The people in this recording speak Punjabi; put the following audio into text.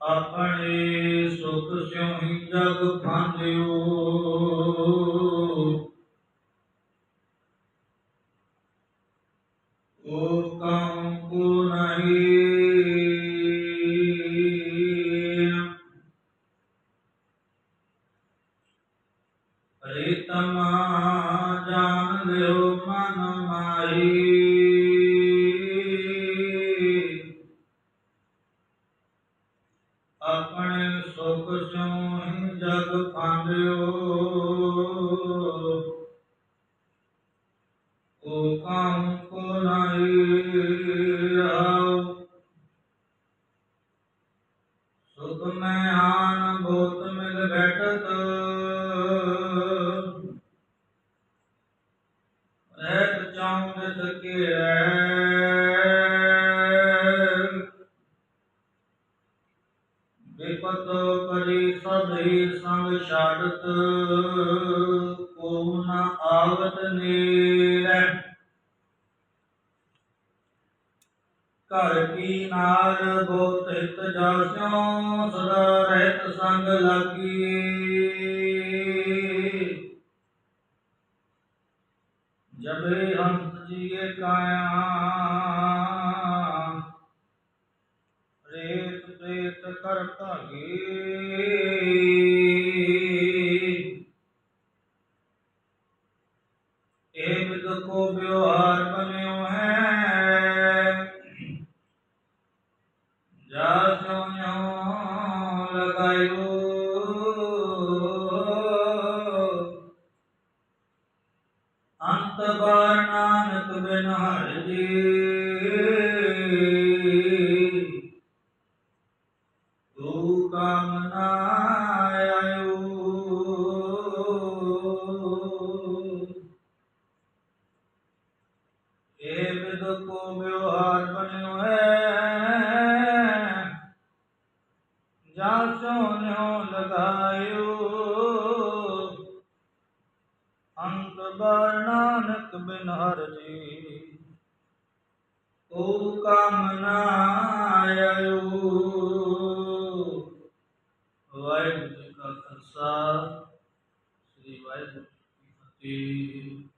ਆਪਣੇ ਸੁਖ ਸਿਉ ਹੀ ਜਗ ਫਾਂਦਿਓ ਓ ਕਉ ਕੋ ਨਹੀਂ। ਪ੍ਰੀਤਮ ਜਾਣ ਲਿਓ ਮਨ ਮਾਈ ਆਪਣੇ ਸੁਖ ਸਿਉ ਹੀ ਜਗ ਫਾਂਦਿਓ ਓ ਕਾਮ ਕੋ ਨਾਹੀ ਆਓ ਸੁਖ ਮੈਂ ਆਨ ਬਹੁਤ ਮਿਲ ਬੈਠਤ ਰਹਿਤ ਚਾਉ ਸਕੇ ਵਿਪਤ ਕਰੀ ਸਭੀ ਸੰਗ ਛਾੜਤ, ਕੋ ਨ ਆਵਤ ਨੀਰੈ ਘਰ ਕੀ ਨਾਰ ਬੋਤ ਹਿਤ ਜਾਸਿਓ ਸਦਾ ਰਹਿਤ ਸੰਗ ਲਾਗੀ ਜਬੇ ਹੰਤ ਜੀਏ ਕਾਇਆ ਰੇਤ ਪ੍ਰੇਤ ਕਰ ਭਾਗੀ ਇਹ ਵਿਦ ਕੋ ਵਿਵਹਾਰ ਬਨਿਓ ਹੈ ਇਹ ਵਿਦ ਕੋ ਵਿਵਹਾਰ ਬਨਿਓ ਹੈ ਨਾਨਕ ਬਿਨ ਹਰ ਜੀ। ਓ ਕਾਮ ਆਇਓ। ਵਾਹਿਗੁਰੂ ਜੀ ਕਾ ਖਾਲਸਾ, ਸ੍ਰੀ ਵਾਹਿਗੁਰੂ ਜੀ ਕੀ ਫਤਿਹ।